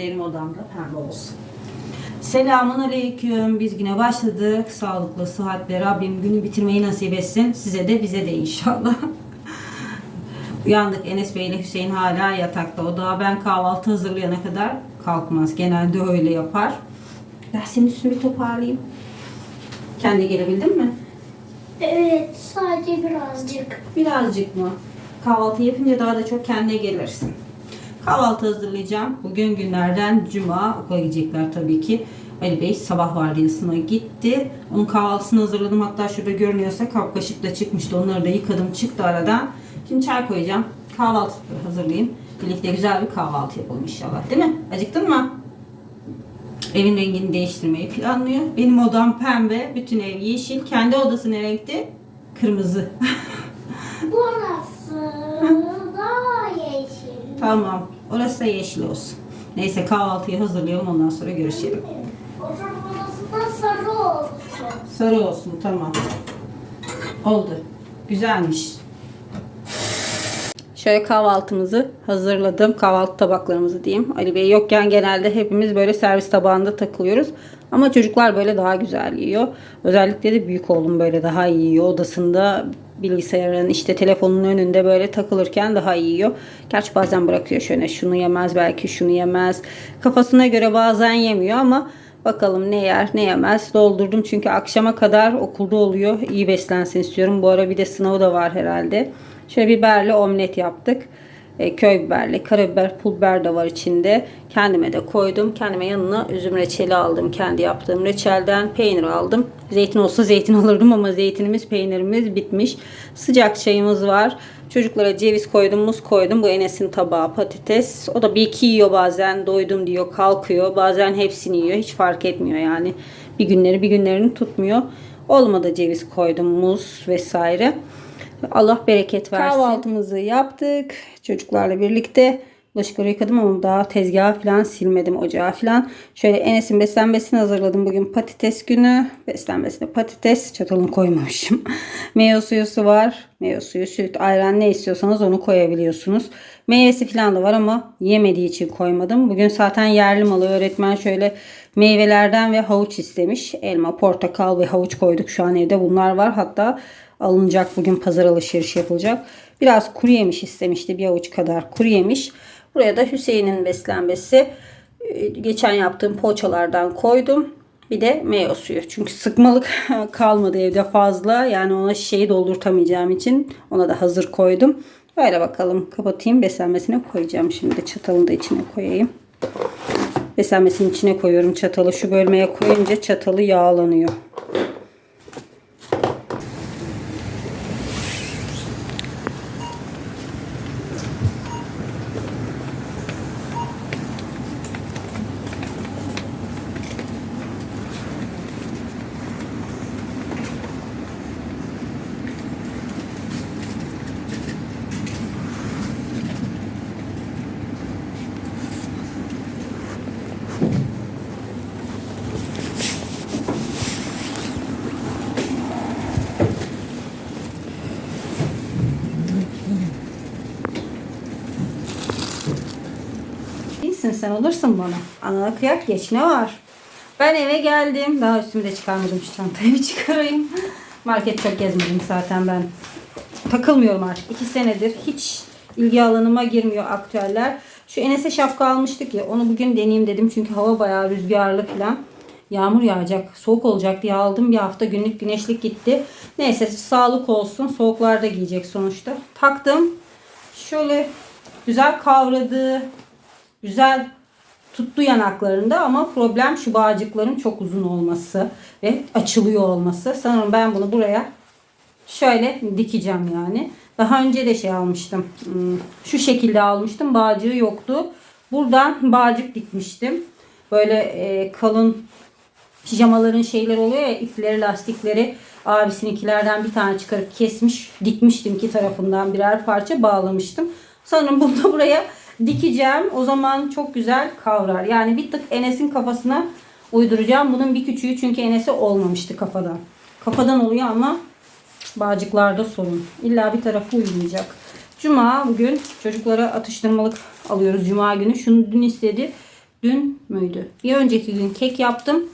benim odamda pembe olsun. Selamun aleyküm. Biz güne başladık. Sağlıklı, sıhhatle Rabbim günü bitirmeyi nasip etsin. Size de bize de inşallah. Uyandık Enes Bey ile Hüseyin hala yatakta. O daha ben kahvaltı hazırlayana kadar kalkmaz. Genelde öyle yapar. Dersin üstünü bir toparlayayım. Kendi gelebildin mi? Evet, sadece birazcık. Birazcık mı? Kahvaltı yapınca daha da çok kendine gelirsin. Kahvaltı hazırlayacağım. Bugün günlerden cuma okula gidecekler tabii ki. Ali Bey sabah vardiyasına gitti. Onun kahvaltısını hazırladım. Hatta şurada görünüyorsa kap kaşık da çıkmıştı. Onları da yıkadım çıktı aradan. Şimdi çay koyacağım. Kahvaltı hazırlayayım. Birlikte güzel bir kahvaltı yapalım inşallah. Değil mi? Acıktın mı? Evin rengini değiştirmeyi planlıyor. Benim odam pembe. Bütün ev yeşil. Kendi odası ne renkti? Kırmızı. Burası da yeşil. Tamam. Orası da yeşil olsun. Neyse kahvaltıyı hazırlayalım ondan sonra görüşelim. O zaman da sarı olsun. Sarı olsun tamam. Oldu. Güzelmiş. Şöyle kahvaltımızı hazırladım. Kahvaltı tabaklarımızı diyeyim. Ali Bey yokken genelde hepimiz böyle servis tabağında takılıyoruz. Ama çocuklar böyle daha güzel yiyor. Özellikle de büyük oğlum böyle daha iyi yiyor. Odasında bilgisayarın işte telefonun önünde böyle takılırken daha iyi yiyor. Gerçi bazen bırakıyor şöyle şunu yemez belki şunu yemez. Kafasına göre bazen yemiyor ama Bakalım ne yer ne yemez. Doldurdum çünkü akşama kadar okulda oluyor. İyi beslensin istiyorum. Bu ara bir de sınavı da var herhalde. Şöyle biberli omlet yaptık. E, köy biberli, karabiber, pul biber de var içinde. Kendime de koydum. Kendime yanına üzüm reçeli aldım. Kendi yaptığım reçelden peynir aldım. Zeytin olsa zeytin alırdım ama zeytinimiz, peynirimiz bitmiş. Sıcak çayımız var. Çocuklara ceviz koydum, muz koydum. Bu Enes'in tabağı patates. O da bir iki yiyor bazen. Doydum diyor, kalkıyor. Bazen hepsini yiyor. Hiç fark etmiyor yani. Bir günleri bir günlerini tutmuyor. Olmadı ceviz koydum, muz vesaire. Allah bereket versin. Kahvaltımızı yaptık. Çocuklarla birlikte. Bulaşıkları yıkadım ama daha tezgahı falan silmedim. Ocağı falan. Şöyle Enes'in beslenmesini hazırladım. Bugün patates günü. Beslenmesine patates. Çatalını koymamışım. Meyve suyu var. Meyve suyu, süt, ayran ne istiyorsanız onu koyabiliyorsunuz. Meyvesi falan da var ama yemediği için koymadım. Bugün zaten yerli malı öğretmen şöyle meyvelerden ve havuç istemiş. Elma, portakal ve havuç koyduk. Şu an evde bunlar var. Hatta alınacak bugün pazar alışverişi yapılacak. Biraz kuru yemiş istemişti. Bir avuç kadar kuru yemiş. Buraya da Hüseyin'in beslenmesi. Ee, Geçen yaptığım poğaçalardan koydum. Bir de meyve suyu. Çünkü sıkmalık kalmadı evde fazla. Yani ona şişeyi doldurtamayacağım için ona da hazır koydum. Böyle bakalım kapatayım. Beslenmesine koyacağım şimdi. Çatalını da içine koyayım. Beslenmesinin içine koyuyorum çatalı. Şu bölmeye koyunca çatalı yağlanıyor. İyisin sen olursun bana. Anana kıyak geç ne var? Ben eve geldim. Daha üstümü de çıkarmadım şu çantayı bir çıkarayım. Market çok gezmedim zaten ben. Takılmıyorum artık. iki senedir hiç ilgi alanıma girmiyor aktüeller. Şu Enes'e şapka almıştık ya onu bugün deneyeyim dedim. Çünkü hava bayağı rüzgarlı falan. Yağmur yağacak, soğuk olacak diye aldım. Bir hafta günlük güneşlik gitti. Neyse sağlık olsun. Soğuklarda giyecek sonuçta. Taktım. Şöyle güzel kavradı. Güzel tuttu yanaklarında ama problem şu bağcıkların çok uzun olması ve açılıyor olması. Sanırım ben bunu buraya şöyle dikeceğim yani. Daha önce de şey almıştım. Hmm, Şu şekilde almıştım. Bağcığı yoktu. Buradan bağcık dikmiştim. Böyle e, kalın pijamaların şeyleri oluyor ya ipleri lastikleri abisininkilerden bir tane çıkarıp kesmiş dikmiştim iki tarafından birer parça bağlamıştım. Sanırım bunu da buraya dikeceğim. O zaman çok güzel kavrar. Yani bir tık Enes'in kafasına uyduracağım. Bunun bir küçüğü çünkü Enes'e olmamıştı kafadan. Kafadan oluyor ama bağcıklarda sorun. İlla bir tarafı uymayacak. Cuma bugün çocuklara atıştırmalık alıyoruz Cuma günü. Şunu dün istedi. Dün müydü? Bir önceki gün kek yaptım.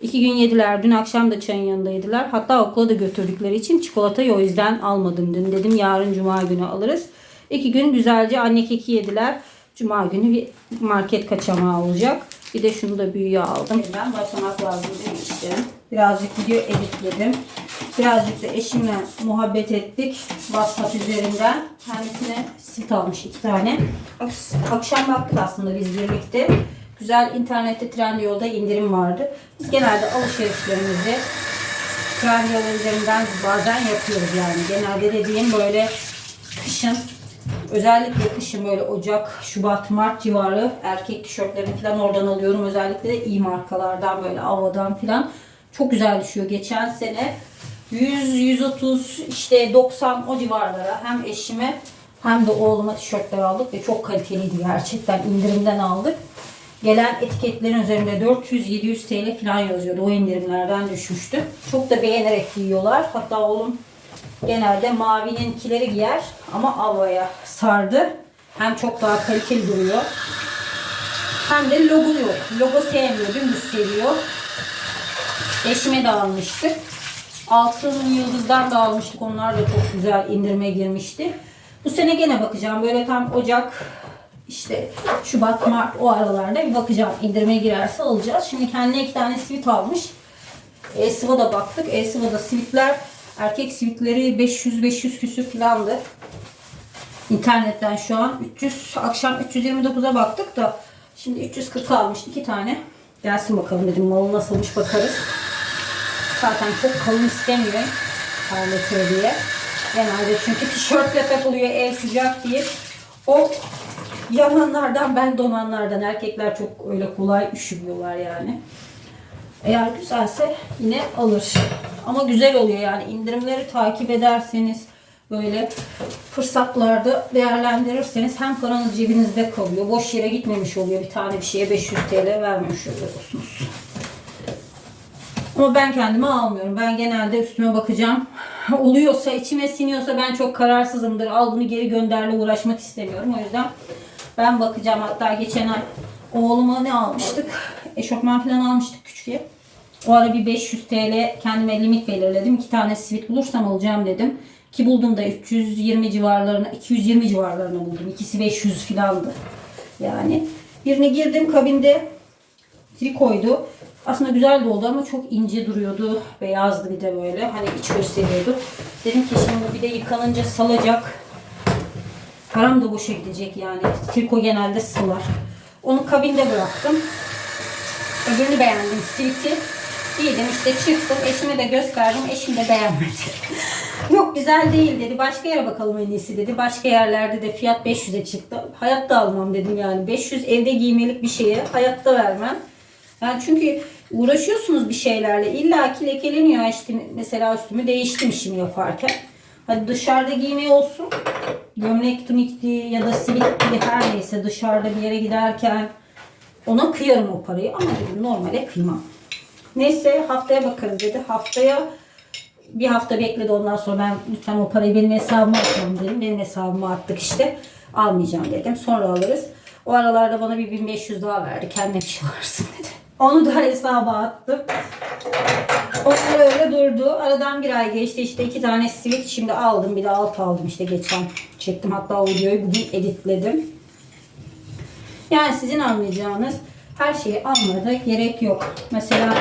İki gün yediler. Dün akşam da çayın yanında yediler. Hatta okula da götürdükleri için çikolatayı o yüzden almadım dün. Dedim yarın cuma günü alırız. İki gün güzelce anne keki yediler. Cuma günü bir market kaçamağı olacak. Bir de şunu da büyüğe aldım. Ben başlamak lazım demiştim. Birazcık video editledim. Birazcık da eşimle muhabbet ettik. WhatsApp üzerinden. Kendisine sit almış iki tane. Akşam baktık aslında biz birlikte. Güzel internette Trendyol'da indirim vardı. Biz genelde alışverişlerimizi Trendyol üzerinden bazen yapıyoruz yani. Genelde dediğim böyle kışın özellikle kışın böyle Ocak, Şubat, Mart civarı erkek tişörtlerini falan oradan alıyorum. Özellikle de iyi markalardan böyle Ava'dan falan. Çok güzel düşüyor. Geçen sene 100, 130 işte 90 o civarlara hem eşime hem de oğluma tişörtler aldık ve çok kaliteliydi gerçekten indirimden aldık. Gelen etiketlerin üzerinde 400-700 TL falan yazıyordu. O indirimlerden düşmüştü. Çok da beğenerek giyiyorlar. Hatta oğlum genelde mavininkileri giyer ama avaya sardı. Hem çok daha kaliteli duruyor. Hem de logo yok. Logo sevmiyor. Dümdüz seviyor. Eşime de almıştık. Altın Yıldız'dan da almıştık. Onlar da çok güzel indirime girmişti. Bu sene gene bakacağım. Böyle tam Ocak işte Şubat, Mart o aralarda bir bakacağım. İndirime girerse alacağız. Şimdi kendine iki tane sivit almış. E-Sıva baktık. E-Sıva'da sivitler erkek sivitleri 500-500 küsür filandı. İnternetten şu an 300 akşam 329'a baktık da şimdi 340 almış iki tane. Gelsin bakalım dedim malı nasılmış bakarız. Zaten çok kalın istemiyor terletiyor diye. Genelde çünkü tişörtle takılıyor ev sıcak diye. O yananlardan ben donanlardan erkekler çok öyle kolay üşümüyorlar yani. Eğer güzelse yine alır. Ama güzel oluyor yani indirimleri takip ederseniz böyle fırsatlarda değerlendirirseniz hem paranız cebinizde kalıyor. Boş yere gitmemiş oluyor. Bir tane bir şeye 500 TL vermemiş oluyorsunuz. Ama ben kendime almıyorum. Ben genelde üstüme bakacağım. Oluyorsa, içime siniyorsa ben çok kararsızımdır. Al bunu geri gönderle uğraşmak istemiyorum. O yüzden ben bakacağım. Hatta geçen ay oğluma ne almıştık? Eşofman falan almıştık küçüğe. O ara bir 500 TL kendime limit belirledim. İki tane sivit bulursam alacağım dedim. Ki buldum da 320 civarlarına, 220 civarlarına buldum. İkisi 500 filandı. Yani birine girdim kabinde trikoydu. Aslında güzel de oldu ama çok ince duruyordu. Beyazdı bir de böyle. Hani iç gösteriyordu. Dedim ki şimdi bir de yıkanınca salacak. Param da boşa gidecek yani. Triko genelde sılar. Onu kabinde bıraktım. Öbürünü beğendim. Siviti. Giydim işte çıktım. Eşime de gösterdim. Eşim de beğenmedi. Yok güzel değil dedi. Başka yere bakalım en iyisi dedi. Başka yerlerde de fiyat 500'e çıktı. Hayatta almam dedim yani. 500 evde giymelik bir şeye hayatta vermem. Yani çünkü uğraşıyorsunuz bir şeylerle. İlla ki lekeleniyor. İşte mesela üstümü değiştim işimi yaparken. Hadi dışarıda giymeye olsun. Gömlek tunikti ya da sivikti her neyse dışarıda bir yere giderken ona kıyarım o parayı ama dedim normale kıymam. Neyse haftaya bakarız dedi. Haftaya bir hafta bekledi ondan sonra ben lütfen o parayı benim hesabıma atalım dedim. Benim hesabıma attık işte. Almayacağım dedim. Sonra alırız. O aralarda bana bir 1500 daha verdi. Kendine bir şey alırsın dedi. Onu da hesaba attım. Onlar öyle durdu. Aradan bir ay geçti. İşte iki tane sivit şimdi aldım. Bir de alt aldım işte geçen. Çektim hatta o videoyu bugün editledim. Yani sizin anlayacağınız her şeyi almaya da gerek yok. Mesela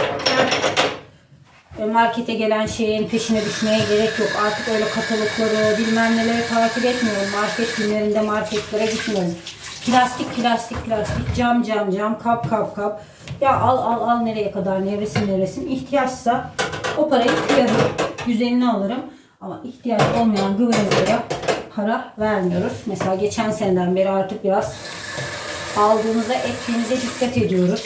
e, markete gelen şeyin peşine düşmeye gerek yok. Artık öyle katalogları bilmem neleri takip etmiyorum. Market günlerinde marketlere gitmiyorum. Plastik plastik plastik cam cam cam kap kap kap. Ya al al al nereye kadar neresin neresin ihtiyaçsa o parayı kıyarım. Güzelini alırım. Ama ihtiyaç olmayan gıvırızlara para vermiyoruz. Mesela geçen seneden beri artık biraz aldığımıza ettiğimize dikkat ediyoruz.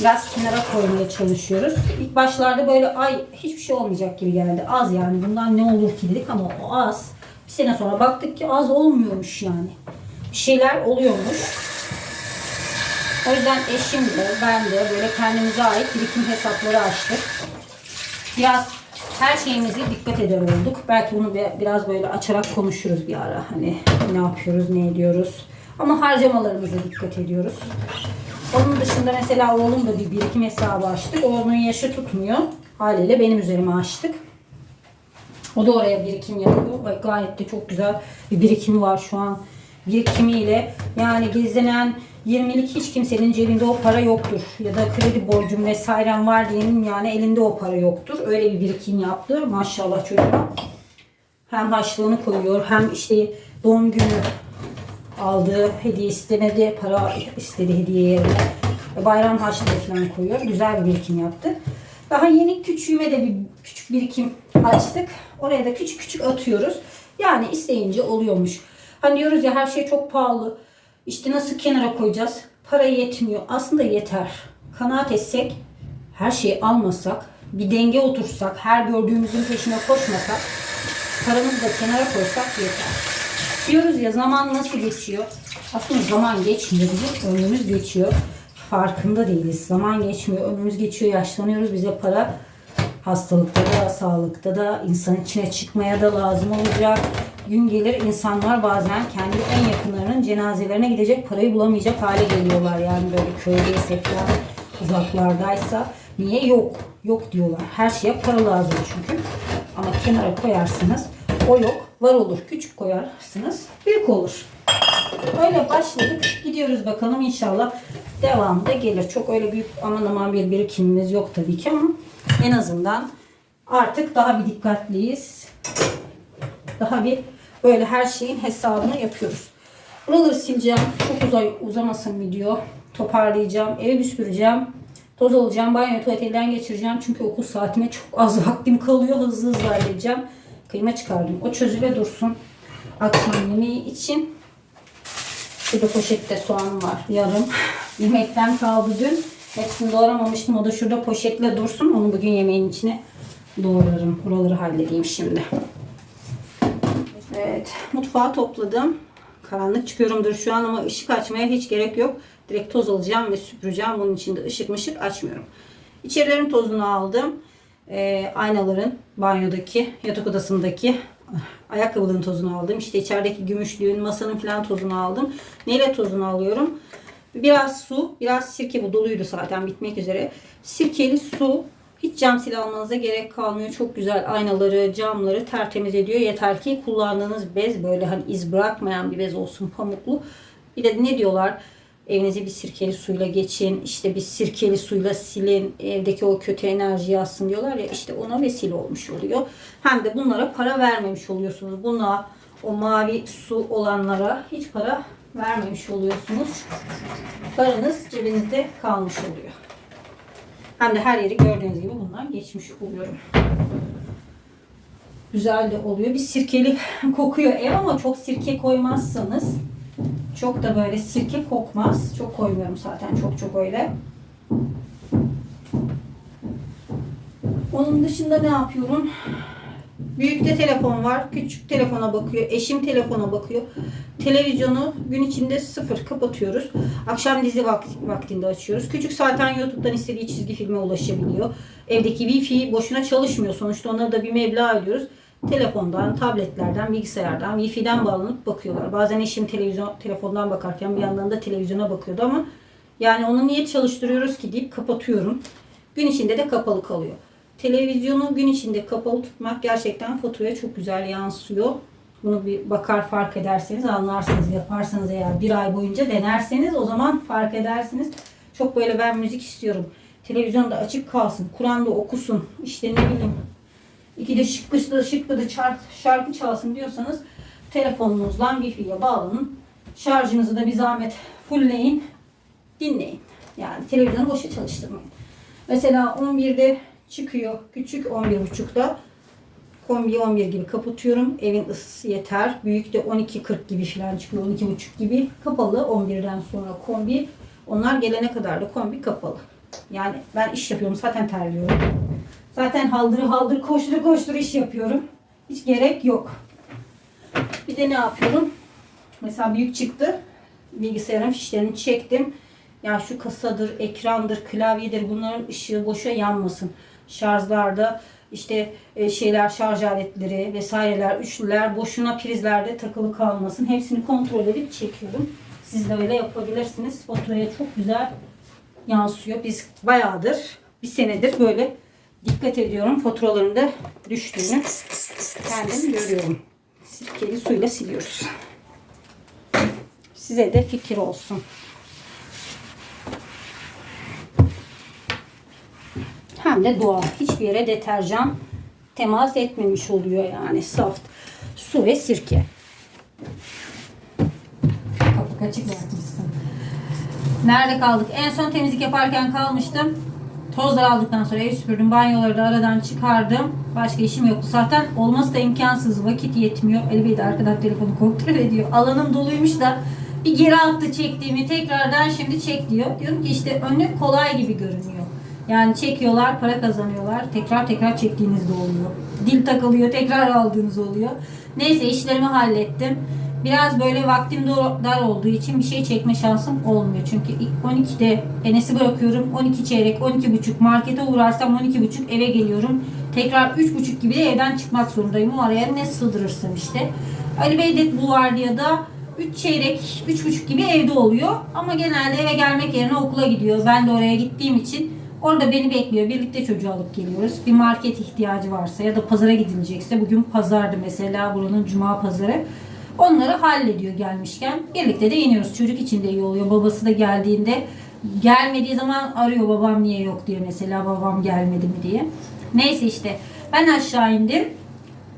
Biraz kenara koymaya çalışıyoruz. İlk başlarda böyle ay hiçbir şey olmayacak gibi geldi. Az yani bundan ne olur ki dedik ama o az. Bir sene sonra baktık ki az olmuyormuş yani. Bir şeyler oluyormuş. O yüzden eşim de ben de böyle kendimize ait birikim hesapları açtık. Biraz her şeyimize dikkat eder olduk. Belki bunu bir- biraz böyle açarak konuşuruz bir ara. Hani ne yapıyoruz, ne ediyoruz. Ama harcamalarımıza dikkat ediyoruz. Onun dışında mesela oğlum da bir birikim hesabı açtık. Oğlumun yaşı tutmuyor. Haliyle benim üzerime açtık. O da oraya birikim yapıyor. Gayet de çok güzel bir birikimi var şu an. Birikimiyle yani gezinen 20'lik hiç kimsenin cebinde o para yoktur. Ya da kredi borcum vesairem var diyenin yani elinde o para yoktur. Öyle bir birikim yaptı. Maşallah çocuğa. Hem harçlığını koyuyor hem işte doğum günü aldığı hediye istemedi. Para istedi hediye yerine. Bayram harçlığı falan koyuyor. Güzel bir birikim yaptı. Daha yeni küçüğüme de bir küçük birikim açtık. Oraya da küçük küçük atıyoruz. Yani isteyince oluyormuş. Hani diyoruz ya her şey çok pahalı. İşte nasıl kenara koyacağız? Para yetmiyor. Aslında yeter. Kanaat etsek, her şeyi almasak, bir denge otursak, her gördüğümüzün peşine koşmasak, paramızı da kenara koysak yeter. Diyoruz ya zaman nasıl geçiyor? Aslında zaman geçmiyor bizim ömrümüz geçiyor. Farkında değiliz. Zaman geçmiyor, ömrümüz geçiyor, yaşlanıyoruz. Bize para hastalıkta da, sağlıkta da, insan içine çıkmaya da lazım olacak. Gün gelir insanlar bazen kendi en yakınlarının cenazelerine gidecek parayı bulamayacak hale geliyorlar. Yani böyle köydeyse falan uzaklardaysa. Niye? Yok. Yok diyorlar. Her şeye para lazım çünkü. Ama kenara koyarsınız. O yok. Var olur. Küçük koyarsınız. Büyük olur. Öyle başladık. Gidiyoruz bakalım inşallah devamı da gelir. Çok öyle büyük aman aman bir birikimimiz yok tabii ki ama en azından artık daha bir dikkatliyiz. Daha bir böyle her şeyin hesabını yapıyoruz. Buraları sileceğim. Çok uzay uzamasın video. Toparlayacağım. Evi bir süpüreceğim. Toz alacağım. Banyo tuvalet elden geçireceğim. Çünkü okul saatime çok az vaktim kalıyor. Hızlı hızlı halledeceğim. Kıyma çıkardım. O çözüle dursun. Akşam yemeği için. Şurada poşette soğan var. Yarım. Yemekten kaldı dün. Hepsini doğramamıştım. O da şurada poşetle dursun. Onu bugün yemeğin içine doğrarım. Buraları halledeyim şimdi. Evet. Mutfağı topladım. Karanlık çıkıyorumdur şu an ama ışık açmaya hiç gerek yok. Direkt toz alacağım ve süpüreceğim. Bunun için de ışık mışık açmıyorum. İçerilerin tozunu aldım. Ee, aynaların, banyodaki, yatak odasındaki ayakkabıların tozunu aldım. İşte içerideki gümüşlüğün, masanın falan tozunu aldım. Neyle tozunu alıyorum? Biraz su, biraz sirke bu doluydu zaten bitmek üzere. Sirkeli su. Hiç cam sil gerek kalmıyor. Çok güzel aynaları, camları tertemiz ediyor. Yeter ki kullandığınız bez böyle hani iz bırakmayan bir bez olsun pamuklu. Bir de ne diyorlar? Evinizi bir sirkeli suyla geçin. işte bir sirkeli suyla silin. Evdeki o kötü enerjiyi alsın diyorlar ya. işte ona vesile olmuş oluyor. Hem de bunlara para vermemiş oluyorsunuz. Buna o mavi su olanlara hiç para vermemiş oluyorsunuz. Paranız cebinizde kalmış oluyor. Hem de her yeri gördüğünüz gibi bundan geçmiş oluyorum. Güzel de oluyor. Bir sirkeli kokuyor ev ama çok sirke koymazsanız çok da böyle sirke kokmaz. Çok koymuyorum zaten çok çok öyle. Onun dışında ne yapıyorum? Büyükte telefon var. Küçük telefona bakıyor. Eşim telefona bakıyor. Televizyonu gün içinde sıfır kapatıyoruz. Akşam dizi vak- vaktinde açıyoruz. Küçük zaten YouTube'dan istediği çizgi filme ulaşabiliyor. Evdeki Wi-Fi boşuna çalışmıyor. Sonuçta onlara da bir meblağ ödüyoruz. Telefondan, tabletlerden, bilgisayardan, Wi-Fi'den bağlanıp bakıyorlar. Bazen eşim televizyon telefondan bakarken bir yandan da televizyona bakıyordu ama yani onu niye çalıştırıyoruz ki deyip kapatıyorum. Gün içinde de kapalı kalıyor. Televizyonu gün içinde kapalı tutmak gerçekten faturaya çok güzel yansıyor. Bunu bir bakar fark ederseniz anlarsınız. Yaparsanız eğer bir ay boyunca denerseniz o zaman fark edersiniz. Çok böyle ben müzik istiyorum. Televizyon da açık kalsın. Kur'an da okusun. İşte ne bileyim. İki de şıkkı da şıkkı da çar- şarkı çalsın diyorsanız telefonunuzdan Wi-Fi'ye bağlanın. Şarjınızı da bir zahmet fullleyin. Dinleyin. Yani televizyonu boşa çalıştırmayın. Mesela 11'de çıkıyor. Küçük 11.30'da. Kombi 11 gibi kapatıyorum. Evin ısısı yeter. Büyük de 12.40 gibi falan çıkıyor. 12.30 gibi kapalı. 11'den sonra kombi. Onlar gelene kadar da kombi kapalı. Yani ben iş yapıyorum. Zaten terliyorum. Zaten haldır haldır koştur koştur iş yapıyorum. Hiç gerek yok. Bir de ne yapıyorum? Mesela büyük çıktı. Bilgisayarın fişlerini çektim. Ya şu kasadır, ekrandır, klavyedir bunların ışığı boşa yanmasın. Şarjlarda işte e, şeyler şarj aletleri vesaireler, üçlüler boşuna prizlerde takılı kalmasın. Hepsini kontrol edip çekiyorum. Siz de öyle yapabilirsiniz. Faturaya çok güzel yansıyor. Biz bayağıdır, bir senedir böyle dikkat ediyorum. Faturalarında düştüğünü kendim görüyorum. Sirkeli suyla siliyoruz. Size de fikir olsun. Hem de doğal. Hiçbir yere deterjan temas etmemiş oluyor yani. Saf su ve sirke. Kapı açık bırakmışsın. Nerede kaldık? En son temizlik yaparken kalmıştım. Tozları aldıktan sonra ev süpürdüm. Banyoları da aradan çıkardım. Başka işim yoktu. Zaten olması da imkansız. Vakit yetmiyor. De arkadan telefonu kontrol ediyor. Alanım doluymuş da bir geri attı çektiğimi. Tekrardan şimdi çek diyor. Diyorum ki işte önlük kolay gibi görünüyor. Yani çekiyorlar, para kazanıyorlar. Tekrar tekrar çektiğiniz de oluyor. Dil takılıyor, tekrar aldığınız oluyor. Neyse işlerimi hallettim. Biraz böyle vaktim dar olduğu için bir şey çekme şansım olmuyor. Çünkü ilk 12'de Enes'i bırakıyorum. 12 çeyrek, 12 buçuk markete uğrarsam 12 buçuk eve geliyorum. Tekrar 3 buçuk gibi de evden çıkmak zorundayım. O araya ne sığdırırsın işte. Ali Bey de bu vardiyada 3 çeyrek, 3 buçuk gibi evde oluyor. Ama genelde eve gelmek yerine okula gidiyor. Ben de oraya gittiğim için Orada beni bekliyor. Birlikte çocuğu alıp geliyoruz. Bir market ihtiyacı varsa ya da pazara gidilecekse bugün pazardı mesela buranın cuma pazarı. Onları hallediyor gelmişken. Birlikte de iniyoruz. Çocuk için de iyi oluyor. Babası da geldiğinde gelmediği zaman arıyor babam niye yok diye mesela babam gelmedi mi diye. Neyse işte ben aşağı indim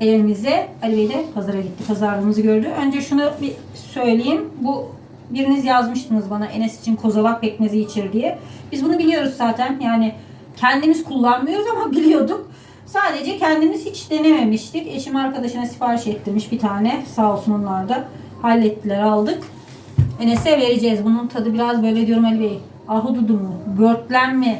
evimize. Ali Bey de pazara gitti. Pazarlığımızı gördü. Önce şunu bir söyleyeyim. Bu biriniz yazmıştınız bana Enes için kozalak pekmezi içir diye. Biz bunu biliyoruz zaten. Yani kendimiz kullanmıyoruz ama biliyorduk. Sadece kendimiz hiç denememiştik. Eşim arkadaşına sipariş ettirmiş bir tane. Sağ olsun onlar da hallettiler aldık. Enes'e vereceğiz. Bunun tadı biraz böyle diyorum Ali Bey. Ahududu mu? Börtlen mi?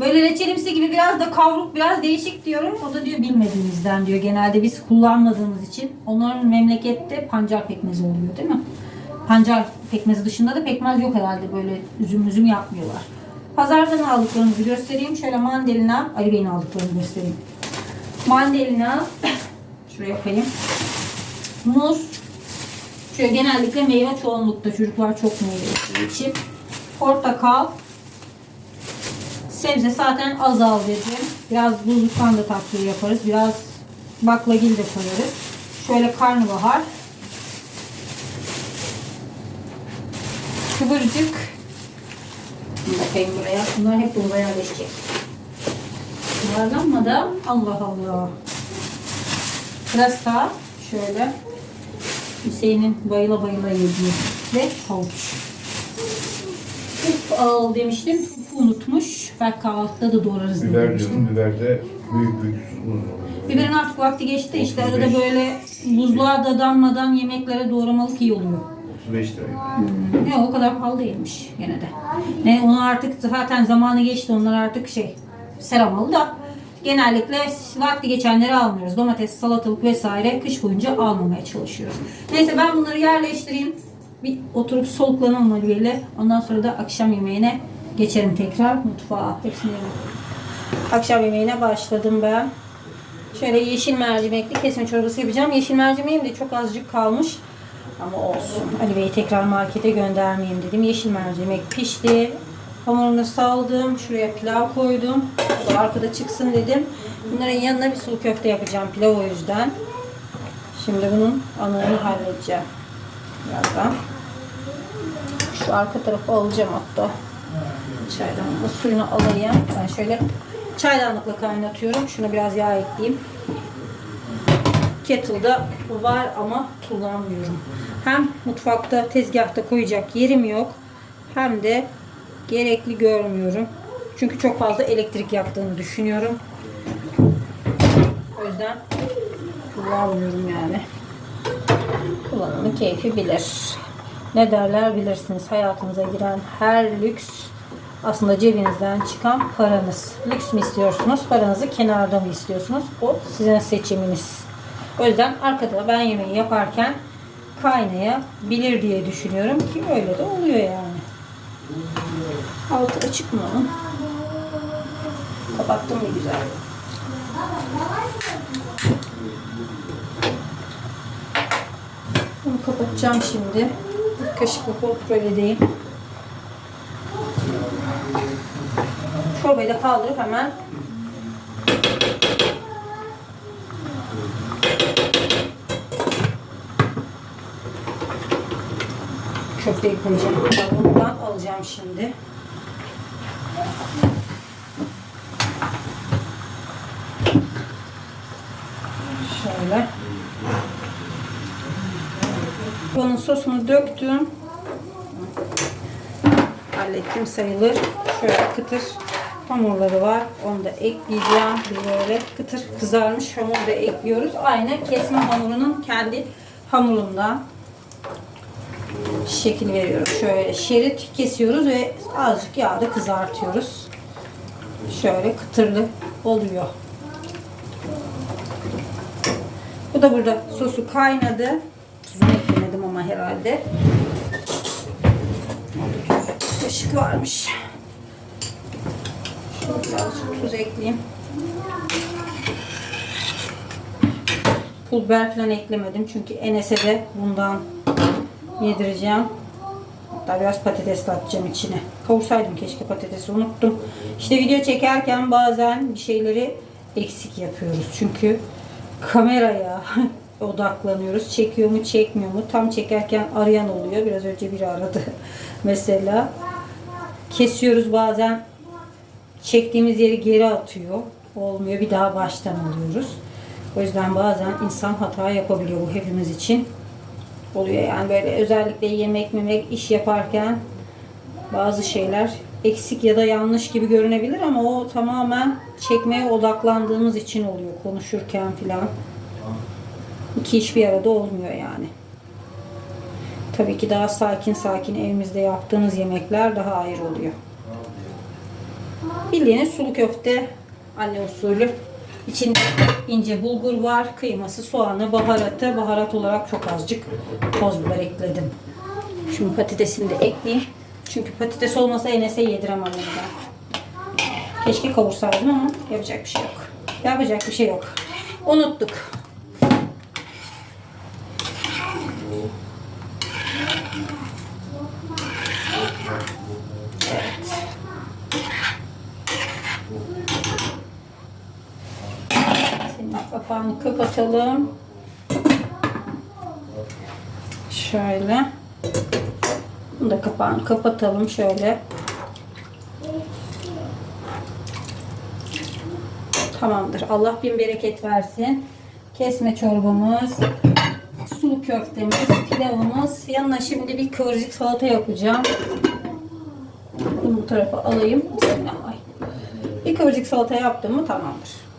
Böyle reçelimsi gibi biraz da kavruk biraz değişik diyorum. O da diyor bilmediğimizden diyor. Genelde biz kullanmadığımız için. Onların memlekette pancar pekmezi oluyor değil mi? Pancar pekmezi dışında da pekmez yok herhalde. Böyle üzüm üzüm yapmıyorlar. Pazardan aldıklarımızı göstereyim. Şöyle mandalina, Ali Bey'in aldıklarını göstereyim. Mandalina, şuraya koyayım. Muz, şöyle genellikle meyve çoğunlukta. Çocuklar çok meyve için. Portakal, sebze zaten az al dedim. Biraz buzluktan da takviye yaparız. Biraz baklagil de koyarız. Şöyle karnabahar, kıvırcık. Koyayım buraya. Bunlar hep dolaba yerleşecek. Yuvarlanmadan Allah Allah. Pırasa şöyle Hüseyin'in bayıla bayıla yediği ve havuç. Uf al demiştim. Unutmuş. Belki kahvaltıda da doğrarız diye Biber demiştim. diyorum, biber de büyük büyük uzun oluyor. Biberin artık vakti geçti. İşte 35. arada böyle buzluğa dadanmadan yemeklere doğramalık iyi oluyor. 35 lira. Ne o kadar pahalı değilmiş gene de. Ne onu artık zaten zamanı geçti. Onlar artık şey seramalı da genellikle vakti geçenleri almıyoruz. Domates, salatalık vesaire kış boyunca almamaya çalışıyoruz. Neyse ben bunları yerleştireyim. Bir oturup soluklanalım Aliye'yle. Ondan sonra da akşam yemeğine geçerim tekrar mutfağa. Hepsini. Akşam yemeğine başladım ben. Şöyle yeşil mercimekli kesme çorbası yapacağım. Yeşil mercimeğim de çok azıcık kalmış. Ama olsun. Ali Bey'i tekrar markete göndermeyeyim dedim. Yeşil mercimek pişti. Hamurunu saldım. Şuraya pilav koydum. Da arkada çıksın dedim. Bunların yanına bir sulu köfte yapacağım pilav o yüzden. Şimdi bunun anını halledeceğim. Birazdan. Şu arka tarafı alacağım hatta. Çaydanlıkla suyunu alayım. Ben şöyle çaydanlıkla kaynatıyorum. Şuna biraz yağ ekleyeyim. Kettle'da var ama kullanmıyorum. Hem mutfakta tezgahta koyacak yerim yok. Hem de gerekli görmüyorum. Çünkü çok fazla elektrik yaktığını düşünüyorum. O yüzden kullanmıyorum yani. Kullanımı keyfi bilir. Ne derler bilirsiniz. Hayatınıza giren her lüks aslında cebinizden çıkan paranız. Lüks mü istiyorsunuz? Paranızı kenarda mı istiyorsunuz? O sizin seçiminiz. O yüzden arkada ben yemeği yaparken kaynayabilir diye düşünüyorum ki öyle de oluyor yani. Altı açık mı onun? Kapattım mı güzel? Bunu kapatacağım şimdi. Bir kaşıkla kontrol edeyim. çorbayı da kaldırıp hemen köfteyi koyacağım. Bundan alacağım şimdi. Şöyle. Bunun sosunu döktüm. Hallettim sayılır. Şöyle kıtır hamurları var. Onu da ekleyeceğim. Böyle kıtır kızarmış hamur da ekliyoruz. Aynı kesme hamurunun kendi hamurundan şekil veriyoruz. Şöyle şerit kesiyoruz ve azıcık yağda kızartıyoruz. Şöyle kıtırlı oluyor. Bu da burada sosu kaynadı. Tuzunu eklemedim ama herhalde. Kaşık varmış. Birazcık tuz ekleyeyim. Pul biber falan eklemedim çünkü Enes'e de bundan yedireceğim. Hatta biraz patates de atacağım içine. Kavursaydım keşke patatesi unuttum. İşte video çekerken bazen bir şeyleri eksik yapıyoruz. Çünkü kameraya odaklanıyoruz. Çekiyor mu çekmiyor mu? Tam çekerken arayan oluyor. Biraz önce biri aradı. Mesela kesiyoruz bazen çektiğimiz yeri geri atıyor. Olmuyor. Bir daha baştan alıyoruz. O yüzden bazen insan hata yapabiliyor bu hepimiz için oluyor. Yani böyle özellikle yemek memek iş yaparken bazı şeyler eksik ya da yanlış gibi görünebilir ama o tamamen çekmeye odaklandığımız için oluyor konuşurken filan. İki iş bir arada olmuyor yani. Tabii ki daha sakin sakin evimizde yaptığımız yemekler daha ayrı oluyor. Bildiğiniz sulu köfte anne usulü. İçinde ince bulgur var, kıyması, soğanı, baharatı. Baharat olarak çok azıcık toz biber ekledim. Şimdi patatesini de ekleyeyim. Çünkü patates olmasa Enes'e yediremem ben. Keşke kavursaydım ama yapacak bir şey yok. Yapacak bir şey yok. Unuttuk. Senin kapağını kapatalım. Şöyle. Bunu da kapağını kapatalım şöyle. Tamamdır. Allah bin bereket versin. Kesme çorbamız, sulu köftemiz, pilavımız. Yanına şimdi bir kıvırcık salata yapacağım. Bunu bu tarafa alayım. Bismillah. Bir kıvırcık salata yaptım mı tamamdır.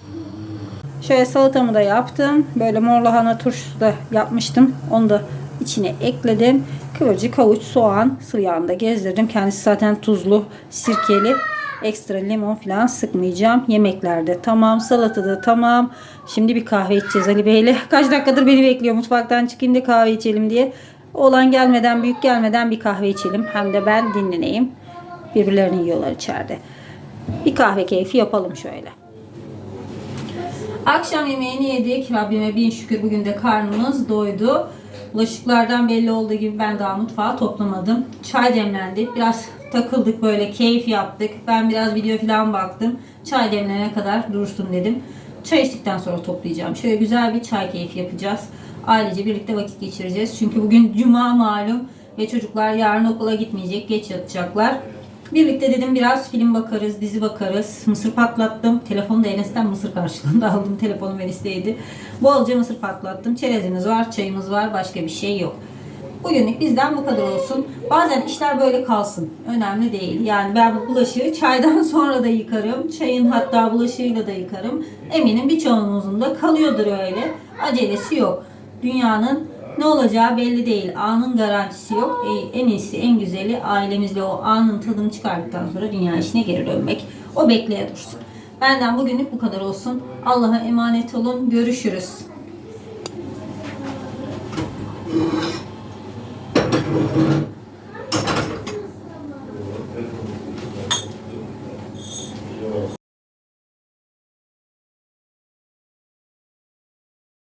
Şöyle salatamı da yaptım. Böyle mor lahana turşusu da yapmıştım. Onu da içine ekledim. Kıvırcık, havuç, soğan sıvı yağında gezdirdim. Kendisi zaten tuzlu, sirkeli. Ekstra limon falan sıkmayacağım. Yemeklerde tamam. Salatada tamam. Şimdi bir kahve içeceğiz Ali Bey'le. Kaç dakikadır beni bekliyor mutfaktan çıkayım da kahve içelim diye. Oğlan gelmeden, büyük gelmeden bir kahve içelim. Hem de ben dinleneyim. Birbirlerini yiyorlar içeride. Bir kahve keyfi yapalım şöyle. Akşam yemeğini yedik. Rabbime bin şükür bugün de karnımız doydu. Bulaşıklardan belli olduğu gibi ben daha mutfağı toplamadım. Çay demlendi. Biraz takıldık böyle keyif yaptık. Ben biraz video falan baktım. Çay demlenene kadar dursun dedim. Çay içtikten sonra toplayacağım. Şöyle güzel bir çay keyfi yapacağız. Ailece birlikte vakit geçireceğiz. Çünkü bugün cuma malum ve çocuklar yarın okula gitmeyecek. Geç yatacaklar. Birlikte dedim biraz film bakarız, dizi bakarız. Mısır patlattım. Telefonu da Enes'ten mısır karşılığında aldım. Telefonum Enes'teydi. Bolca mısır patlattım. Çerezimiz var, çayımız var. Başka bir şey yok. Bugünlük bizden bu kadar olsun. Bazen işler böyle kalsın. Önemli değil. Yani ben bu bulaşığı çaydan sonra da yıkarım. Çayın hatta bulaşığıyla da yıkarım. Eminim birçoğunuzun da kalıyordur öyle. Acelesi yok. Dünyanın ne olacağı belli değil. Anın garantisi yok. E, en iyisi, en güzeli ailemizle o anın tadını çıkardıktan sonra dünya işine geri dönmek. O bekleye dursun. Benden bugünlük bu kadar olsun. Allah'a emanet olun. Görüşürüz.